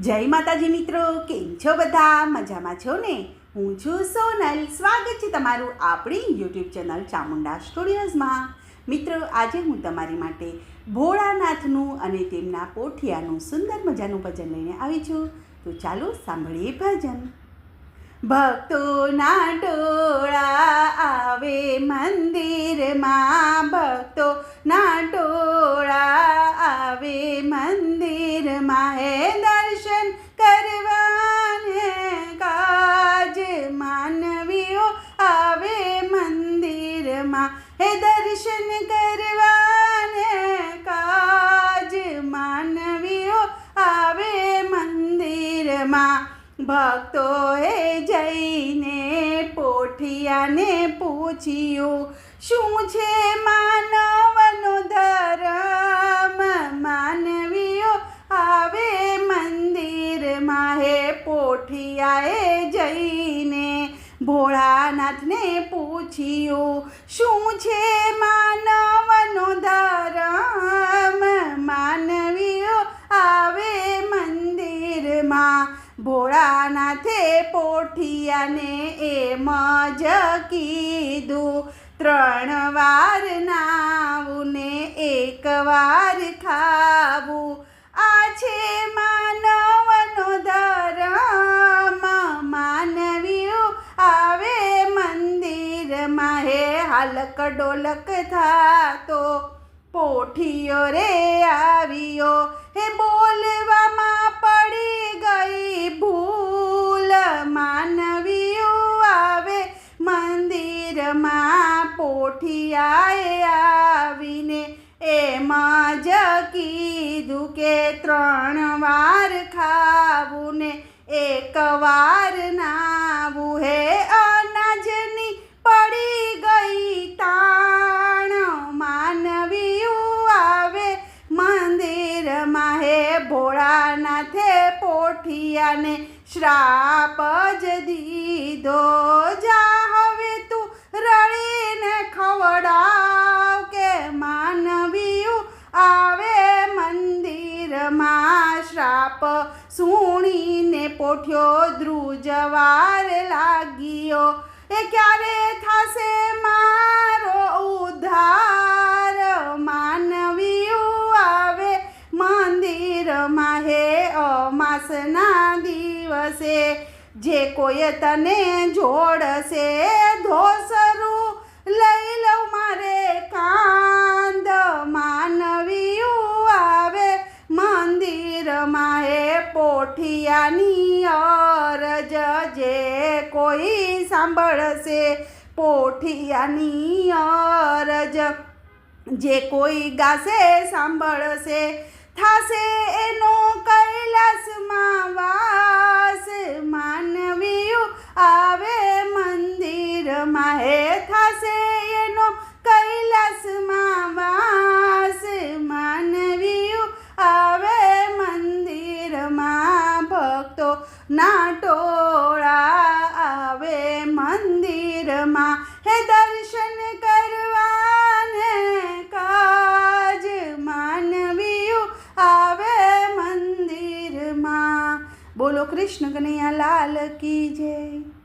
જય માતાજી મિત્રો, કેમ છો બધા? મજામાં છો ને? હું છું સોનલ. સ્વાગત છે તમારું આપણી યુટ્યુબ ચેનલ ચામુંડા સ્ટુડિયોઝમાં. મિત્રો, આજે હું તમારી માટે ભોળાનાથનું અને તેમના પોઠિયાનું સુંદર મજાનું ભજન લઈને આવી છું. તો ચાલો સાંભળીએ ભજન. ભક્તોના ટોળા આવે મંદિરમાં. ભક્તો ભક્તોએ જઈને પોઠિયાને પૂછ્યું, શું છે માનવનો ધર્મ? માનવીઓ આવે મંદિરમાં હે પોઠિયાએ જઈને? ભોળાનાથને પૂછ્યું, શું છે માનવનો ધર્મ? માનવીઓ આવે મંદિરમાં ભોળાનાથે પોઠિયાને એમ જ કીધું, ત્રણ વાર નાવું ને એક વાર ખાવું. આ છે માનવનો ધર્મ. માનવીઓ આવે મંદિરમાં હે હાલક ડોલક થાતો. પોઠિયો રે આવ્યો હે બોલવામાં પડી પોઠિયાએ આવીને એમાં જ કીધું કે ત્રણ વાર ખાવું ને એક વાર નાવું હે. અનાજની પડી ગઈ તાણ માનવીયું આવે મંદિરમાં હે ભોળાનાથે પોઠિયાને શ્રાપ જ દીધો જા ખવડાવ કે માનવીયું આવે મંદિરમાં શ્રાપ સુણીને પોઠ્યો ધ્રુજવાર લાગ્યો. એ ક્યારે થશે મારો ઉદ્ધાર? માનવીયું આવે મંદિરમાં હે અમાસના દિવસે. જે કોઈ તને જોડશે ધોસરું હે પોઠિયાની અરજ જે કોઈ સાંભળશે. પોઠિયાની અરજ જે કોઈ ગાશે સાંભળશે. થાશે એનો કૈલાસમાં વાસ. માનવીયું આવે મંદિરમાં. હે થાશે ના ટોળા આવે મંદિરમાં. હે દર્શન કરવાને કાજ માનવીયું આવે મંદિરમાં. બોલો કૃષ્ણ કનૈયા લાલ કી જય.